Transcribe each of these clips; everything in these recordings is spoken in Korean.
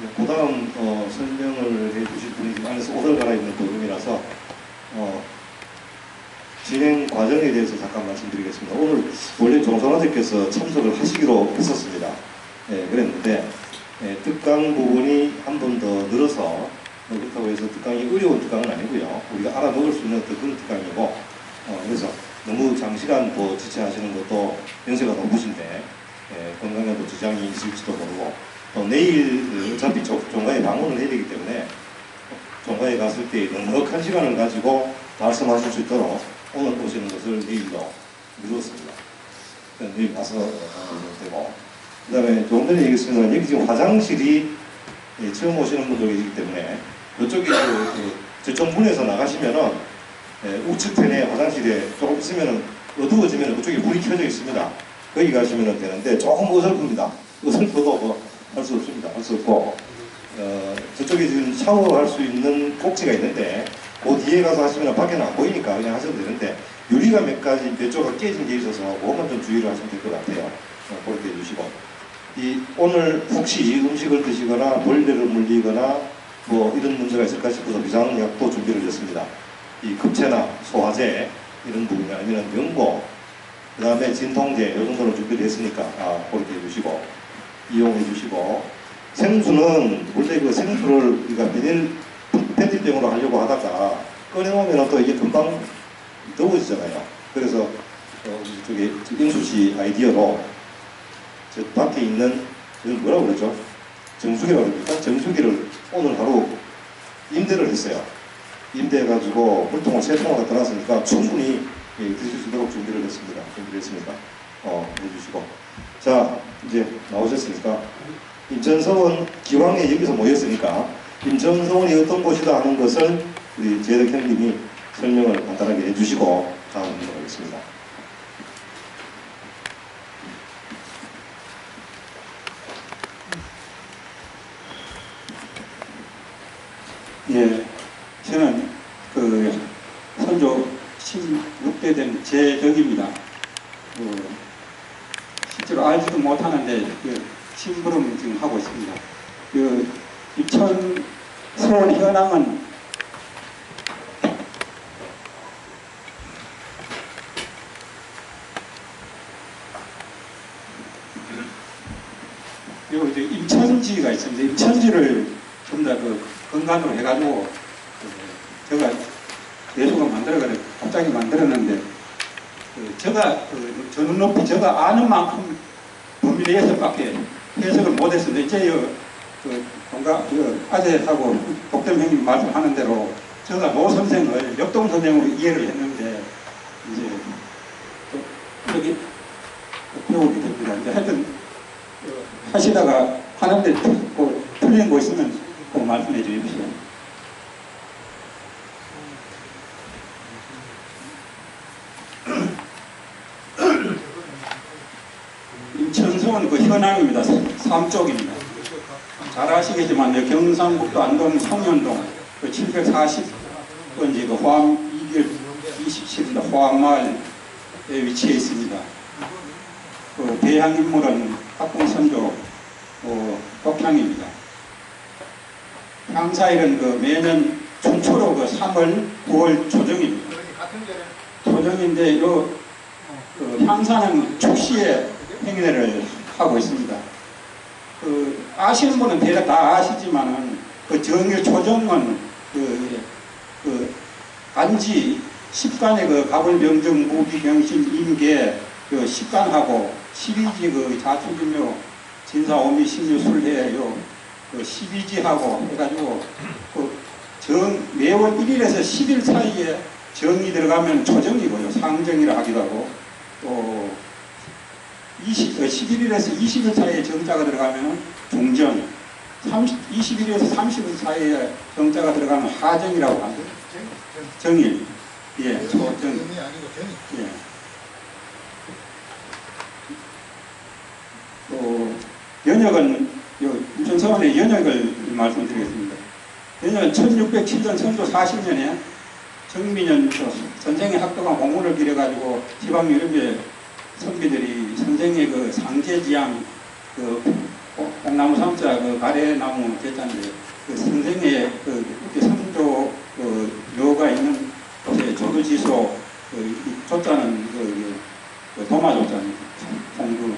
네, 그 다음 어, 설명을 해주실 분이 지금 안에서 옷을 갈아입는 도중이라서 어, 진행 과정에 대해서 잠깐 말씀드리겠습니다. 오늘 원래 정선화대께서 참석을 하시기로 했었습니다. 예, 그랬는데 예, 특강 부분이 한 번 더 늘어서 뭐 그렇다고 해서 특강이 어려운 특강은 아니고요. 우리가 알아먹을 수 있는 그런 특강이고 어, 그래서 너무 장시간 뭐 지체하시는 것도 연세가 높으신데 예, 건강에도 지장이 있을지도 모르고 또 내일 어차피 조- 종가에 방문을 해야 되기 때문에 종가에 갔을 때 넉넉한 시간을 가지고 말씀하실 수 있도록 오늘 오시는 것을 내일로 미뤘습니다. 내일 하시면 되고 그 다음에 조금 전에 얘기했습니다만 여기 지금 화장실이 예, 처음 오시는 분들 계시기 때문에 이쪽에 그, 그 저쪽 문에서 나가시면은 예, 우측편에 화장실에 조금 있으면은 어두워지면 그쪽에 불이 켜져 있습니다. 거기 가시면 되는데 조금 어설픕니다. 어설퍼도 뭐 할 수 없습니다. 할 수 없고 어, 저쪽에 지금 샤워할 수 있는 꼭지가 있는데 그 뒤에 가서 하시면 밖에는 안 보이니까 그냥 하셔도 되는데 유리가 몇 가지 몇 조가 깨진 게 있어서 그것만 좀 주의를 하시면 될 것 같아요. 어, 그렇게 해주시고 이 오늘 혹시 음식을 드시거나 벌레를 물리거나 뭐 이런 문제가 있을까 싶어서 비상약도 준비를 했습니다. 이 급체나 소화제 이런 부분 아니면 연고 그 다음에 진통제 이 정도는 준비를 했으니까 아, 그렇게 해주시고 이용해 주시고 생수는 원래 그 생수를 우리가 비닐 페트병으로 하려고 하다가 꺼내놓으면 또 이게 금방 더워지잖아요. 그래서 어, 저기 인수 씨 아이디어로 저 밖에 있는 뭐라고 그러죠? 정수기라고 그럽니까? 정수기를 오늘 하루 임대를 했어요. 임대해가지고 물통을 세 통을 갖다 놨으니까 충분히 예, 드실 수 있도록 준비를 했습니다. 준비를 했습니다. 어, 해주시고. 자, 이제 나오셨으니까. 인천서원 기왕에 여기서 모였으니까 인천서원이 어떤 곳이다 하는 것을 우리 재덕 형님이 설명을 간단하게 해주시고 다음 넘어가겠습니다. 예, 저는 그 선조 16대 된 제덕입니다. 그 실제로 알지도 못하는데 그 심부름 지금 하고 있습니다. 그 인천 서울 현황은 요 이제 임천지가 있습니다. 임천지를 좀 더 그 건강으로 해가지고 그 제가 예수가 만들어가지고 갑자기 만들었는데 그 제가 그 저는 높이 제가 아는 만큼 범위 내에서밖에 해석을 못했는데 이제 요, 그 뭔가 그 아재하고 독점 형님 말씀하는 대로 제가 노 선생을 역동 선생으로 이해를 했는데 이제 또 여기 배우게 됩니다. 이제 하여튼 그 하시다가 하는데 뭐 틀린 거 있으면 꼭 말씀해 주십시오. 인천성은 그 현황입니다. 삼쪽입니다. 잘 아시겠지만 네, 경상북도 안동 성현동 그 740번지 그 화암 2길 27입니다. 화암마을에 위치해 있습니다. 그 대항 인물은 학봉선조 어, 독향입니다. 향사일은 그 매년春초로 그 3월, 9월 조정입니다. 조정인데 요 그 향사는 축시에 행례를 하고 있습니다. 그 아시는 분은 대략 다 아시지만은 그 정일 조정은 그, 그 간지 십간의 그 가불 명정 무기경신 임계 그 십간하고 십이지 그 자초기묘 진사 오미 신유술해 요그 십이지하고 해가지고 그 정 매월 1일에서 10일 사이에 정이 들어가면 조정이고요. 상정이라 하기도 하고. 또 20, 11일에서 20일 사이에 정자가 들어가면 종정, 30, 21일에서 30일 사이에 정자가 들어가면 하정이라고 하죠. 정일. 예, 조정. 예. 또 연역은 요 인천서원의 연역을 말씀드리겠습니다. 연역은 1607년 선조 40년에 정민년 저 전쟁에 합격한 공문을 빌어가지고 지방 유럽의 선비들이 선생의 그 상제지향 그 어, 뽕나무 삼자 그 가래나무 대자인데 그 선생의 그 선조 그 묘가 있는 곳에 조두지소 그이 조자는 그, 그 도마 조자는 공주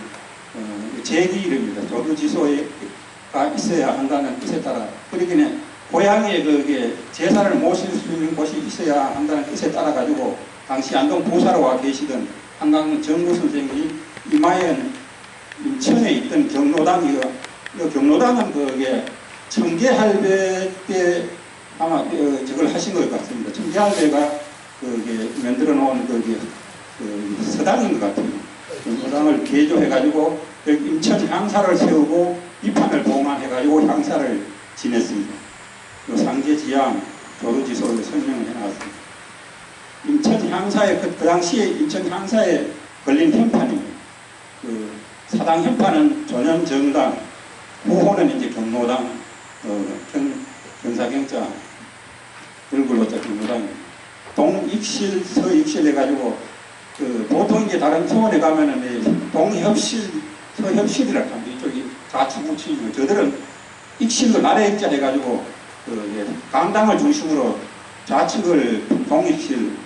어, 제기 이름입니다. 조두지소가 있어야 한다는 뜻에 따라 그러기는 고향에 그게 제사를 모실 수 있는 곳이 있어야 한다는 뜻에 따라 가지고 당시 안동 부사로 와 계시던 한강 정구 선생이 이마연 인천에 있던 경로당이요. 이 경로당은 그게 청계할배 때 아마 어, 저걸 하신 것 같습니다. 청계할배가 그게 만들어 놓은 그게 그 서당인 것 같아요. 경로당을 개조해가지고 인천 향사를 세우고 이판을 봉안해가지고 향사를 지냈습니다. 그 상제지향 조루지소를 설명을 해놨습니다. 인천 향사에 그, 그 당시에 인천 향사에 걸린 현판입니다. 그 사당 현판은 전현정당, 후호는 이제 경로당, 어, 경, 경사경자, 얼굴로자 경로당입니다. 동익실, 서익실 해가지고 그 보통 이제 다른 서원에 가면은 이 동협실, 서협실이라고 합니다. 이쪽이 좌측 우측이고 저들은 익실로 나래 익자 해가지고 그 이제 강당을 중심으로 좌측을 동익실,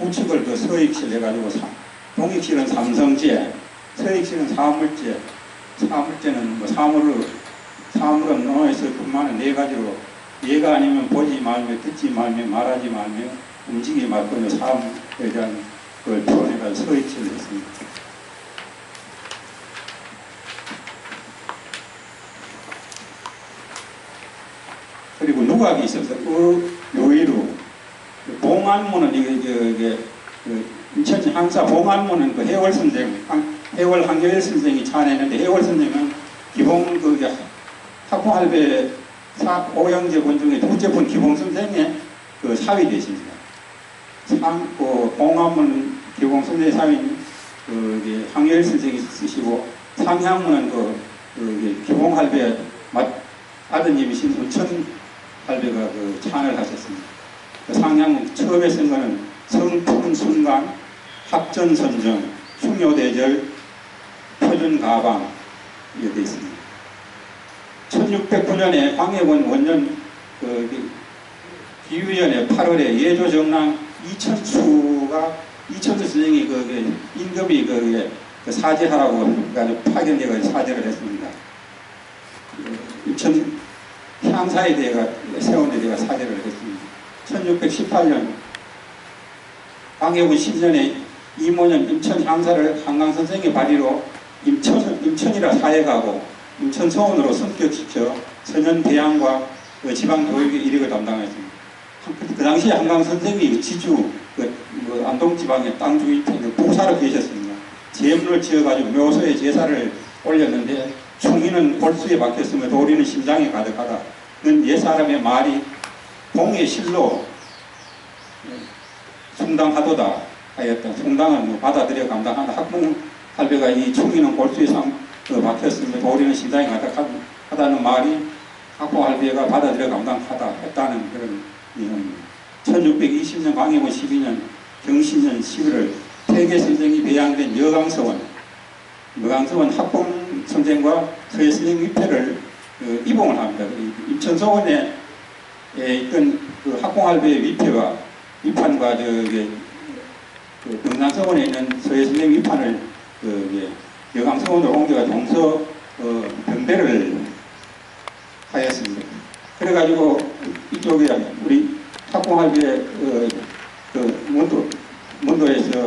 우측을 그 서익실 해가지고 사- 동익실은 삼성제, 서익실은 사물제, 사물제는 뭐 사물을 사물은 논에서 근무하는 네 가지로 얘가 아니면 보지 말며 듣지 말며 말하지 말며 움직이지 말 거며 사물에 대한 그걸 표현해가지고 서익실을 했습니다. 그리고 누각이 있어서 그 요의로 봉안문은 이게 이게, 그 인천 항사 봉안문은 그 해월 선생 한- 해월 한겨일 선생이 차내는데 해월 선생은 기봉 그 이제 학부할배 사 오영제 본 중에 둘째 분 기봉 선생의 그 사위 되십니다. 상, 그 봉안문 기봉 선생의 사위는 그 한겨일 선생이 쓰시고 상향문은 그, 그 기봉할배 맏 아드님이신 은천 할배가 그 찬을 하셨습니다. 그 상향 처음에 쓴 거는 성풍순간, 합전선정, 흉요대절, 표준가방 이렇게 있습니다. 1609년에 광해군 원년 그 기후위원회 8월에 예조정랑 이천수가 이천수 선생이 그, 그 임금이 그, 그 사죄하라고 해가지고 파견되어 사죄를 했습니다. 그 이천 향사에 대해가 세운에 대해 사죄를 했습니다. 1618년 광해군 신전에 이모년 임천 향사를 한강 선생의 발의로 임천, 임천이라 사회가고 임천 서원으로 성격시켜 선현 대항과 그 지방 교육의 일익을 담당했습니다. 그, 그 당시에 한강 선생이 지주 그, 그 안동 지방의 땅 주인 부사로 계셨습니다. 제물을 지어가지고 묘소에 제사를 올렸는데 충이는 골수에 박혔으며 도리는 심장에 가득하다. 는 옛사람의 말이 공의 실로 충당하도다 하였다. 충당은 뭐 받아들여 감당한다. 학문 할배가 이 충이는 골수에 상그 박혔으며 도리는 심장에 가득하다는 말이 학부 할배가 받아들여 감당하다 했다는 그런 내용입니다. 1620년 광해군 12년 경신년 11월 태계 선생이 배양된 여강서원 여강서원 학봉 선생과 서예 선생 위패를 그 이봉을 합니다. 그 임천서원에 에 있던 그 학공할배의 위패와 위판과 저기 그 등산서원에 있는 서예 선생 위판을 그 이제 여강서원으로 옮겨가 동서 어, 병대를 하였습니다. 그래가지고 이쪽에 우리 학공할배의 그, 그 문도 문도에서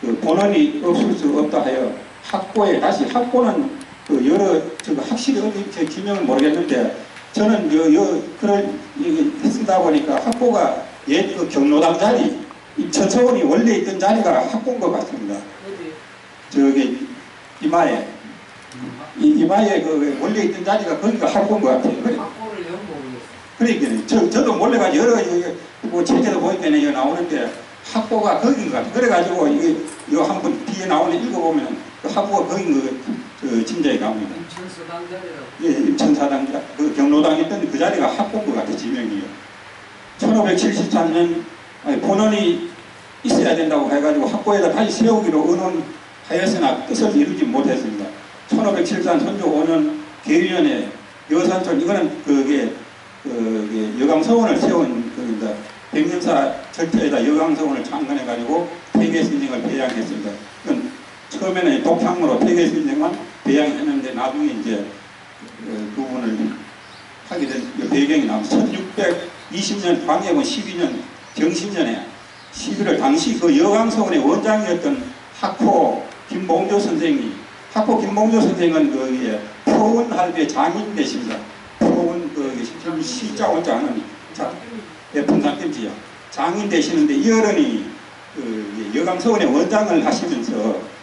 그 본원이 없을 수 없다 하여 학고에 다시 학고는 그 여러 저 학식이 어디 제 기명을 모르겠는데 저는 여, 여 그걸 이게 쓰다 보니까 학고가 옛그 경로당 자리 임천서원이 원래 있던 자리가 학고인 것 같습니다. 어디? 저기 이마에 이, 이마에 그 원래 있던 자리가 거기가 학고인 것 같아요. 그래. 학고를. 그러니까 저, 저도 몰래가 여러 뭐 책에도 보니까 이거 나오는데 학고가 거긴 것 같아. 그래가지고 이게 이거 한번 뒤에 나오는 읽어보면 그 학고가 거긴 그 진짜에 나옵니다. 인천서당자리라고. 예, 임천사당 그 경로당 있던 그 자리가 학고인 것 같아 지명이요. 1573년 아니, 본원이 있어야 된다고 해가지고 학고에다 다시 세우기로 의논하였으나 뜻을 이루지 못했습니다. 1573 선조 5년 계위원회 여산촌 이거는 그게 그게 여강서원을 세운 그입니다. 백년사 절차에다 여강서원을 창건해 가지고 폐계신증을 배양했습니다. 처음에는 독향으로 폐계신증만 배양했는데 나중에 이제 그 부분을 하게 된 배경이 나옵니다. 1620년 광해군 12년 정신년에 11월 당시 그 여강서원의 원장이었던 학호 김봉조 선생이 학호 김봉조 선생은 거기에 포원할배 장인 되십니다. 포원 그 시자 원장은 자, 예, 분산김치요. 장인 되시는데 이 어른이 그 여강서원의 원장을 하시면서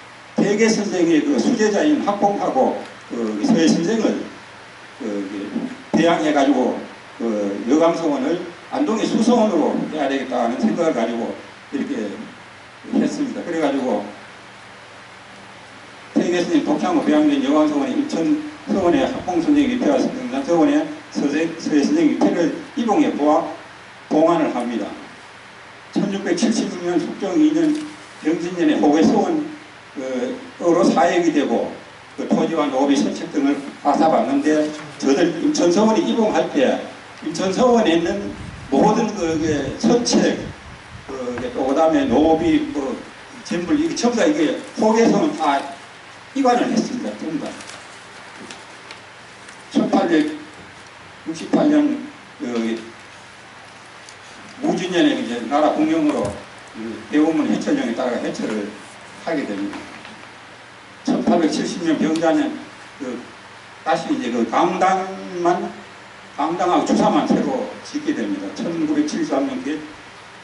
대개 선생의 그 수제자인 학봉하고 그 서해 선생을 그 대항해가지고 그 여강서원을 안동의 수서원으로 해야 되겠다는 생각을 가지고 이렇게 했습니다. 그래가지고 태계스님 독창으로 배양된 여강서원의 인천 서원의 학봉 선생이 등산 서원의 서재, 서해 선생이 태를 이봉에 보아 동안을 합니다. 1676년 숙정 2년 경진년에 호계 서원 으로 사역이 되고 그 토지와 노비 선책 등을 하사받는데 저들 인천서원이 이봉할 때 인천서원에 있는 모든 그 선책 그, 또 그다음에 노비 뭐 전부 이게 전부 다 이게 호계서는 다 이관을 했습니다. 전부 다. 1868년 그 무진년에 이제 나라 공영으로 그 대원문 해철령에 따라 해철을 하게 됩니다. 1870년 병자년 그 다시 이제 그 강당만 강당하고 주사만 새로 짓게 됩니다. 1973년 개,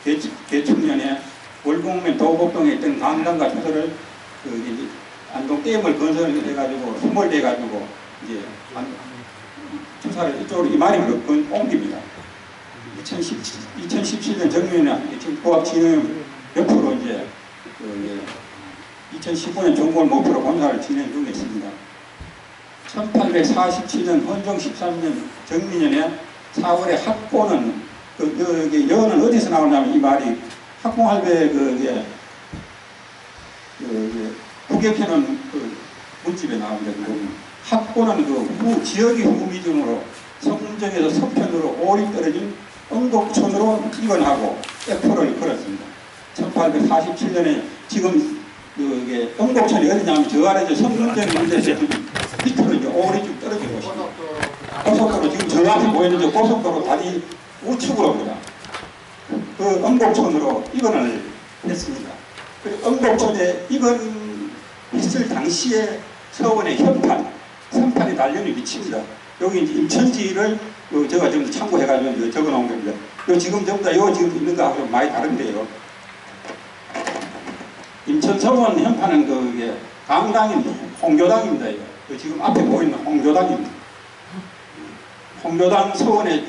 개, 개축년에 월곡면 도곡동에 있던 강당과 주소를 그 안동 게임을 건설해가지고 수몰돼가지고 이제 안, 주사를 이쪽으로 건- 옮깁니다. 2010, 2017년 정면에 지금 고압진흥 옆으로 이제 그 이제 2015년 종골 목표로 공사를 진행 중에 있습니다. 1847년 헌종 13년 정민년에 4월에 학고는 그 여기 여는 어디서 나오냐면 이 말이 학공할배 그게 그 국역회는 그 문집에 나옵니다. 그. 학고는 그 후, 지역이 후미중으로 성문정에서 서편으로 오리 떨어진 응곡촌으로 입원하고 F를 걸었습니다. 1847년에 지금 그게 응곡촌이 어디냐면 저 아래 저 성문정에 있는데 밑으로 이제 오리 쭉 떨어진 곳입니다. 고속도로 지금 저 앞에 보이는 저 고속도로 다리 우측으로 옵니다. 그 응곡촌으로 입원을 했습니다. 그 응곡촌에 입원 있을 당시에 서원의 현판, 선판이 단련이 미칩니다. 여기 이제 임천지를 요 제가 지금 참고해가지고 이제 적어 놓은 겁니다. 요 지금 전부 다요 지금 있는 거하고 좀 많이 다른데요. 임천서원 현판은 그게 강당입니다. 홍교당입니다. 이거. 요 지금 앞에 보이는 홍교당입니다. 홍교당 서원의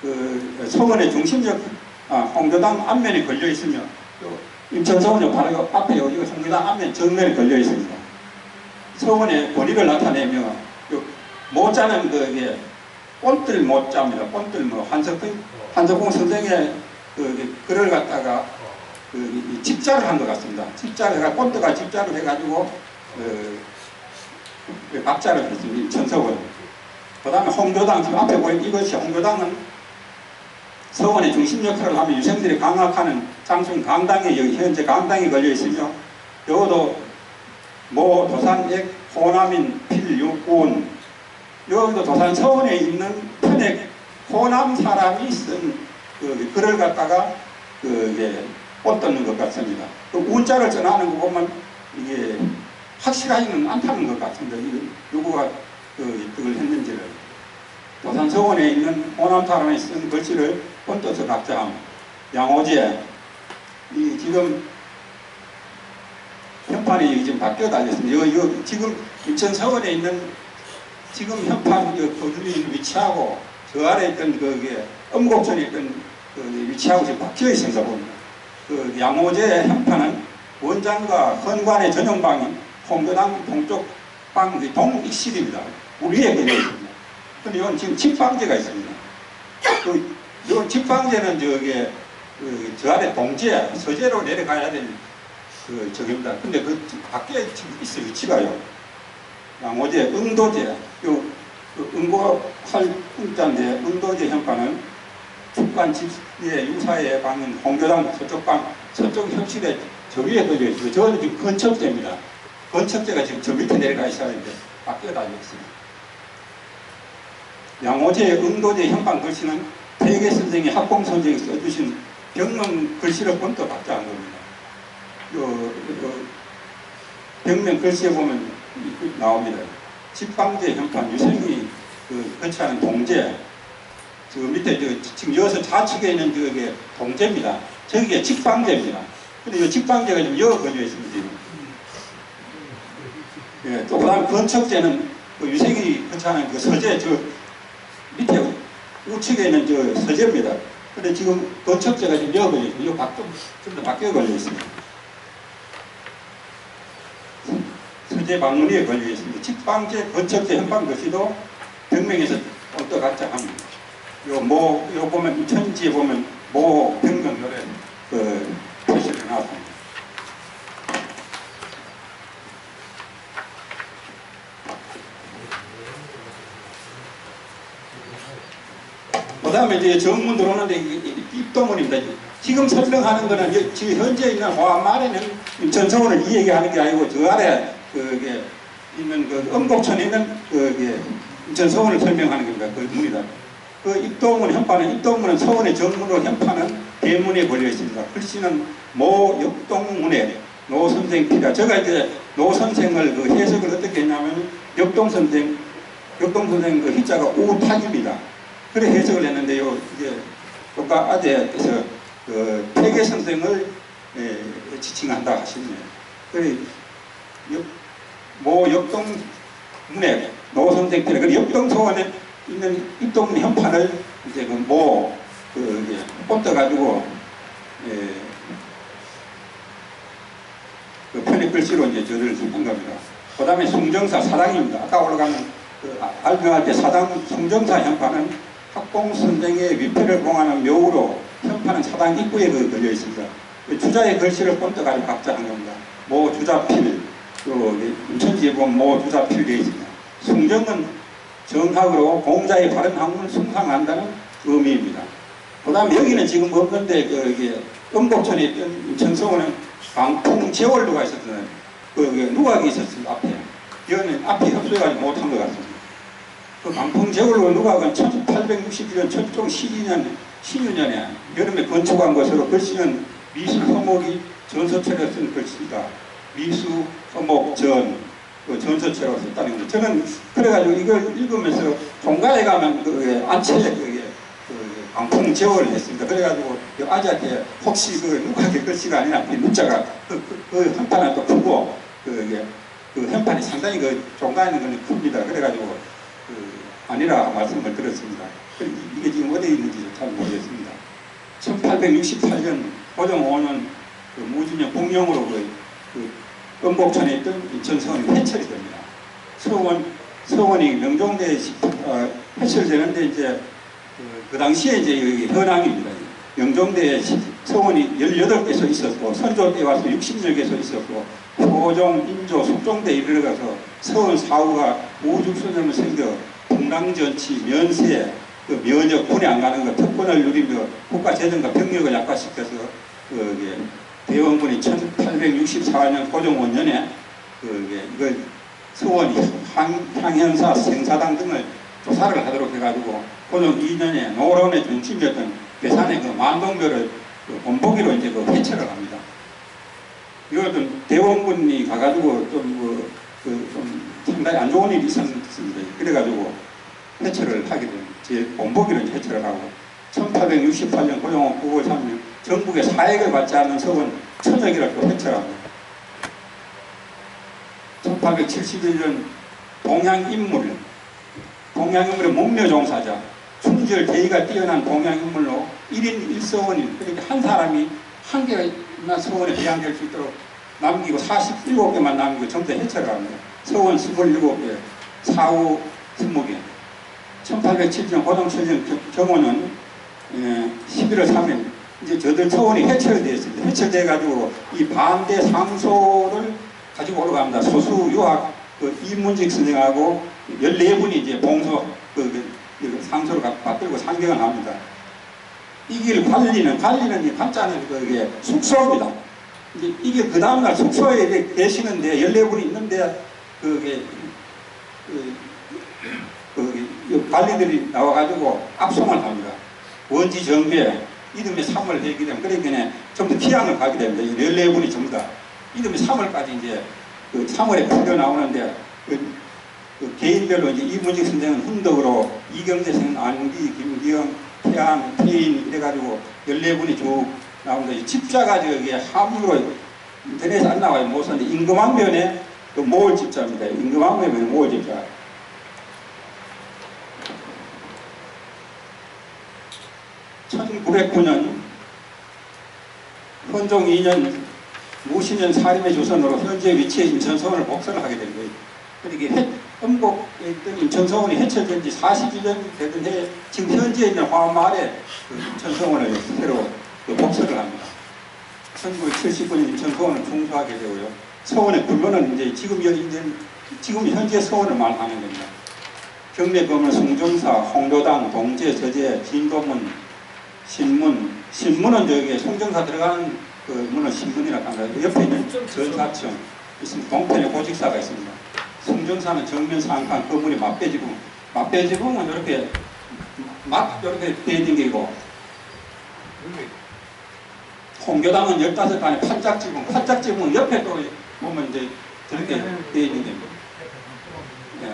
그 서원의 중심적 아, 홍교당 앞면에 걸려 있으며 요 임천서원의 바로 요 앞에 요 이거 홍교당 앞면 정면에 걸려 있습니다. 서원의 권위를 나타내며 요 모자는 그게 꽃들 모자입니다. 꽃들 뭐 한석봉 한석봉 선생의 그 글을 갖다가 그 집자를 한 것 같습니다. 집자를 꽃들가 집자를 해가지고 그, 그 박자를 했습니다. 천석원. 그다음에 홍교당 지금 앞에 보이는 이것이 홍교당은 서원의 중심 역할을 하며 유생들이 강학하는 장sun 강당에 여기 현재 강당에 걸려 있으며 여기도 모 도산액 호남인 필육군 여기도 도산 서원에 있는 편액 호남 사람이 쓴 그 글을 갖다가 그게 꽃 떴는 것 같습니다. 그 운자를 전하는 거 보면 이게 확실하지는 않다는 것 같습니다. 이 누구가 그 그걸 했는지를 도산 서원에 있는 사람이 쓴 글씨를 꽃 떠서 각자 양호제 이 지금 현판이 지금 바뀌어. 요, 요, 지금 인천 서원에 있는 지금 현판 그 거주민 위치하고 저 아래 있던 그게 음곡전에 있던 그 위치하고 지금 바뀌어 있습니다. 봅니다. 그 양호제 현판은 원장과 헌관의 전용방인 홍교당 동쪽 방 동익실입니다. 우리 위에 걸려 있습니다. 근데 이건 지금 집방제가 있습니다. 그, 요 집방제는 저게 그, 저 아래 동제, 서제로 내려가야 될 그 저깁니다. 근데 그 밖에 있어요 위치가요. 양호제, 응도제, 요, 요그 응고 활자인데 응도제 현판은 북한 집의 유사의 방은 홍교당 서쪽 방 서쪽 협실에 저 위에 걸려 있어요. 저는 지금 건척제입니다. 건척제가 지금 저 밑에 내려가 있어야 하는데 바뀌어 다니고 있습니다. 양호제 응도제 현판 글씨는 대개 선생이 학공 선생이 써주신 병명 글씨를 본떠 받지 않은 겁니다. 요, 요 벽면 글씨에 보면 나옵니다. 집방제 현판 유생이 그 거치하는 동제 저 밑에 저 지금 여기서 좌측에 있는 저게 동제입니다. 저기가 직방제입니다. 근데 이 직방제가 좀 여어 걸려 있습니다. 지금. 예, 또 그다음 건척제는 그 유생이 거치하는 그 서제 저 밑에 우측에 있는 저 서재입니다. 근데 지금 건축제가 지금 여어 걸려 있고, 이 바뀌어, 좀더 바뀌어 걸려 있습니다. 서재 방문위에 걸려 있습니다. 직방제, 건축제, 현방 글씨도 병명에서 어떠 각자 합니다. 요, 뭐, 요 보면, 천지에 보면, 모, 병명 노래, 그, 표시를 나왔습니다. 그 다음에 이제 정문 들어오는데 입동문입니다. 지금 설명하는 거는 이- 지금 현재 있는 화말에는 전성원을 이 얘기하는 게 아니고 저 아래 그게 있는 그 음곡천에 있는 그게 전성원을 설명하는 겁니다. 그 문이다. 그 입동문 현판은 입동문은 서원의 정문으로 현판은 대문에 걸려 있습니다. 글씨는 모 역동문에 노 선생 피다. 제가 이제 노 선생을 그 해석을 어떻게 했냐면 역동 선생 역동 선생 그 희자가 우탁입니다. 그래 해석을 했는데요. 이제 국가 아재께서 그 폐계 선생을 예, 지칭한다 하시네요. 그래 역, 모 역동 문에 노 선생 때문에 그 역동 소원에 있는 입동 현판을 이제 그 모그 꽂아 가지고 예, 그 편의 글씨로 이제 저를 한 겁니다. 그 다음에 송정사 사당입니다. 아까 올라가는 그 아- 알명할 때 사당 송정사 현판은 학공 선생의 위패를 봉하는 묘으로 현판은 사당 입구에 그 걸려 있습니다. 그 주자의 글씨를 본떠가지고 각자 한 겁니다. 모 주자필, 또 천지에 보면 모 주자필 되어 있습니다. 숭정은 정학으로 공자의 바른 학문을 숭상한다는 의미입니다. 그 다음에 여기는 지금 없는데 그 음곡천에 있던 천성원은 방풍 제월루가 있었잖아요. 그 누각이 있었습니다. 앞에. 이거는 앞에 협소해가지고 못한 것 같습니다. 그 방풍 제월루 누각은 1861년 철종 12년 16년에 여름에 건축한 것으로 글씨는 미술 서목이 전서체로 쓴 글씨다. 미수 서목 전, 그 전서체로 썼다는 거죠. 저는 그래가지고 이걸 읽으면서 종가에 가면 그 안채에 그게 그 방풍 제어를 했습니다. 그래가지고 그 아재한테 혹시 그 누가의 글씨가 이 문자가 그, 그, 그 현판은 또 크고 그, 이게 그 현판이 상당히 그 종가에 있는 건 큽니다. 그래가지고 그 아니라 말씀을 드렸습니다. 그 이- 이게 지금 어디에 있는지 잘 모르겠습니다. 1868년 고종 5년 그 무진년 복령으로 그, 그 음곡천에 있던 인천서원이 해체이 됩니다. 서원 서원이 명종대에 시- 어, 해체되는데 이제 그, 그 당시에 이제 현황입니다. 명종대에 시- 서원이 18개소 있었고 선조 때 와서 60여 개소 있었고 효종, 인조, 숙종대에 이르러가서 서원 사후가 우죽선염을 생겨 동랑전치, 면세, 그 면역 군에 안 가는 거 특권을 누리며 국가 재정과 병력을 약화시켜서 그 이게 대원군이 1864년 고종 5년에 그 이걸 서원이 향, 향현사 생사당 등을 조사를 하도록 해가지고 고종 2년에 노론의 중심이었던 괴산의 그 만동묘를 그 본보기로 이제 그 해체를 합니다. 이것은 대원군이 가가지고 좀, 그, 그좀 상당히 안 좋은 일이 있었습니다. 그래가지고 해체를 하게 됩니다. 제 본보기로 해체를 하고 1868년 고종 9월 3일 전국에 사액을 받지 않는 서원 천역이라고 또 해체를 합니다. 1871년 동양인물, 동양인물의 목묘종사자, 충절 대의가 뛰어난 동양인물로 1인 1서원인, 그러니까 한 사람이 한 개나 서원에 배양될 수 있도록 남기고 47개만 남기고 전부 다 해체를 합니다. 서원 27개, 사후 20개. 1807년 고등천년 정원은 11월 3일 이제 저들 서원이 해체되었습니다. 해체돼가지고 이 반대 상소를 가지고 올라갑니다. 소수 유학 그 이문직 선생하고 14분이 이제 봉소 그, 그, 그 상소를 가- 받들고 상경을 합니다. 이길 관리는 관리는 이 관자는 그게 숙소입니다. 이제 이게 그 다음날 숙소에 계시는데 14분이 있는데 그게 그, 그, 이 관리들이 나와가지고 압송을 합니다. 원지 정비에 이듬해 3월 되기 때문에 그러니까 전부 피양을 가게 됩니다. 이 14분이 전부 다 이듬해 3월까지 이제 그 3월에 풀려 나오는데 그, 그 개인별로 이제 이문직 선생은 훈덕으로 이경재 선생은 안기, 김기영, 태양, 태인 이래가지고 14분이 쭉 나오는데 집자가 저기 함부로 인터넷에 안 나와요. 못 썼는데 임금왕변에 그 모을 집자입니다. 임금왕변에 모을 집자. (1909년) 헌종 2년 무신년 사림의 조선으로 현재 위치에 인천성을 복선을 하게 된 거예요. 그러니까 해, 음곡에 있던 인천성원이 해체된 지 41년 되던 해 지금 현재 있는 화마을에 그 인천성원을 새로 그 복선을 합니다. 1979년 인천성원을 중수하게 되고요. 서원의 굴로는 이제 지금 여기 있는 지금 현재 서원을 말하는 겁니다. 경매검을 송정사, 홍도당, 동제, 저제, 진도문, 신문, 신문은 저기 송정사 들어가는 그 문은 신문이라고 합니다. 옆에 있는 전사청 있으면 동편에 고직사가 있습니다. 송정사는 정면 상판 건물이 맞배지붕, 맞배지붕은 이렇게 맞 이렇게 대딩기고 홍교당은 15단의 팔짝지붕, 팔짝지붕은 옆에 또 보면 이제 저렇게 되어 있는 겁니다. 예.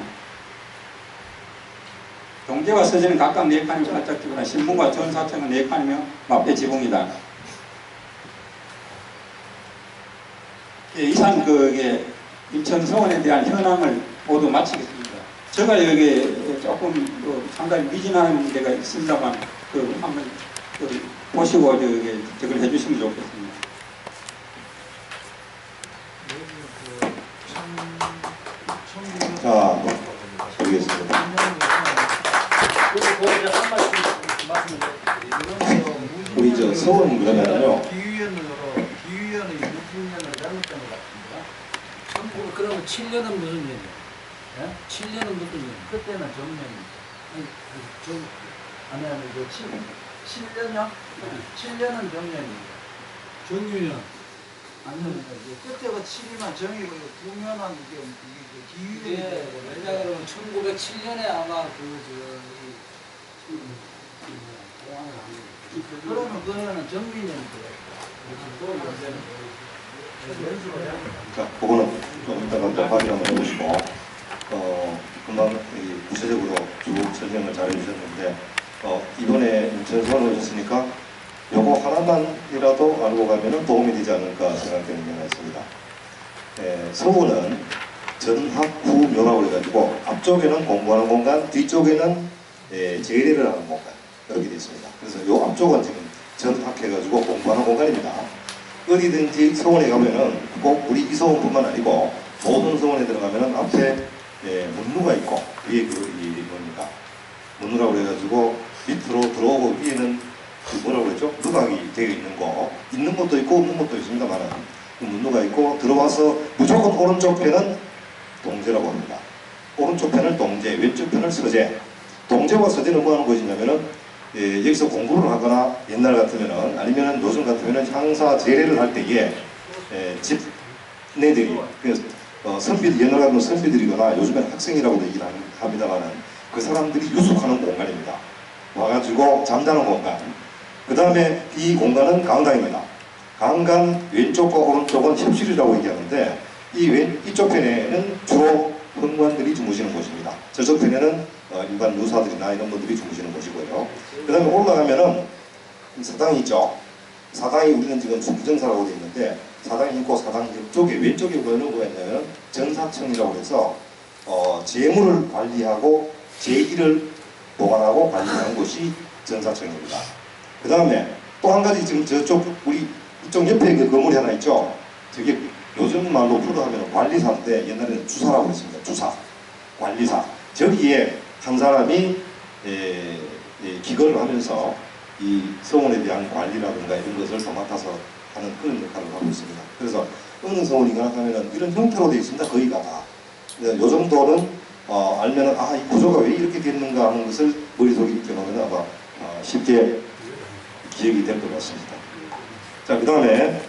동제와 서재는 각각 네 칸이면 팔짝지붕이다. 신문과 전사청은 네 칸이면 맞배지붕이다. 예, 이상 그게 인천성원에 대한 현황을 모두 마치겠습니다. 제가 여기 조금 그 상당히 미진한 데가 있습니다만 그 한번 그 보시고 저기 저걸 해주시면 좋겠습니다. 자, 드리겠습니다. 서원 그러면요. 기후위원으로 기후위원의 6년을 잘못된 것 같습니다. 뭐 그러면 7년은 무슨 년이에요? 예? 7년은 무슨 년? 그때는 정년입니다. 아니, 그 좀, 아니 아니 그 7, 7년요? 7년은 정년입니다. 정유년. 아니요 이제 끝에가 7이면 정이고 두면은 이게 이게 기후위원이 되고 왜냐하면 1907년에 아마 그, 저, 이, 한 거예요. 그러면 그거는 돼요. 자, 그거는 좀 이따가 또 확인 한번 해보시고, 어, 금방 이 구체적으로 쭉 설명을 잘 해주셨는데, 어, 이번에 인천서원 오셨으니까 요거 하나만이라도 알고 가면은 도움이 되지 않을까 생각되는 게가 있습니다. 예, 서울은 전학후 묘라고 해가지고 앞쪽에는 공부하는 공간, 뒤쪽에는 예, 제례를 하는 공간 이렇게 되어 있습니다. 그래서 요 앞쪽은 지금 전학해가지고 공부하는 공간입니다. 어디든지 서원에 가면은 꼭 우리 이서원뿐만 아니고 모든 서원에 들어가면은 앞에 예, 문루가 있고 위에 그이 뭡니까 문루라고 해가지고 밑으로 들어오고 위에는 그 뭐라고 그랬죠? 누각이 되어 있는 거 있는 것도 있고 없는 것도 있습니다만은 그 문루가 있고 들어와서 무조건 오른쪽 편은 동제라고 합니다. 오른쪽 편을 동제, 왼쪽 편을 서제. 동제와 서제는 뭐 하는 것이냐면은 예, 여기서 공부를 하거나 옛날 같으면은 아니면은 요즘 같으면은 향사 제례를 할 때에 예, 집내들이 그 어, 선비들 옛날 같으면 선비들이거나 요즘에는 학생이라고 얘기를 합니다만은 그 사람들이 유숙하는 공간입니다. 와가지고 잠자는 공간. 그 다음에 이 공간은 강당입니다. 강간 왼쪽과 오른쪽은 협실이라고 얘기하는데 이 왼, 이쪽 편에는 주로 헌관들이 주무시는 곳입니다. 저쪽 편에는 어, 일반 누사들이나 이런 분들이 주무시는 곳이고요. 그 다음에 올라가면은 사당이 있죠. 사당이 우리는 지금 중정사라고 되어 있는데 사당이 있고 사당 옆쪽에 왼쪽에 보이는 뭐가 있냐면 전사청이라고 해서 어, 재물을 관리하고 제기를 보관하고 관리하는 곳이 전사청입니다. 그 다음에 또 한 가지 지금 저쪽 우리 이쪽 옆에 그 건물이 하나 있죠. 저게 요즘 말로 풀어하면 관리사인데 옛날에는 주사라고 했습니다. 주사, 관리사. 저기에 한 사람이 에, 에, 기거를 하면서 이 서원에 대한 관리라든가 이런 것을 도맡아서 하는 그런 역할을 하고 있습니다. 그래서 어느 서원이가 하면은 이런 형태로 되어 있습니다. 거의가 다. 네, 요 정도는 어, 알면 아, 이 구조가 왜 이렇게 됐는가 하는 것을 머릿속에 익혀놓으면 아마 어, 쉽게 기억이 될 것 같습니다. 자, 그 다음에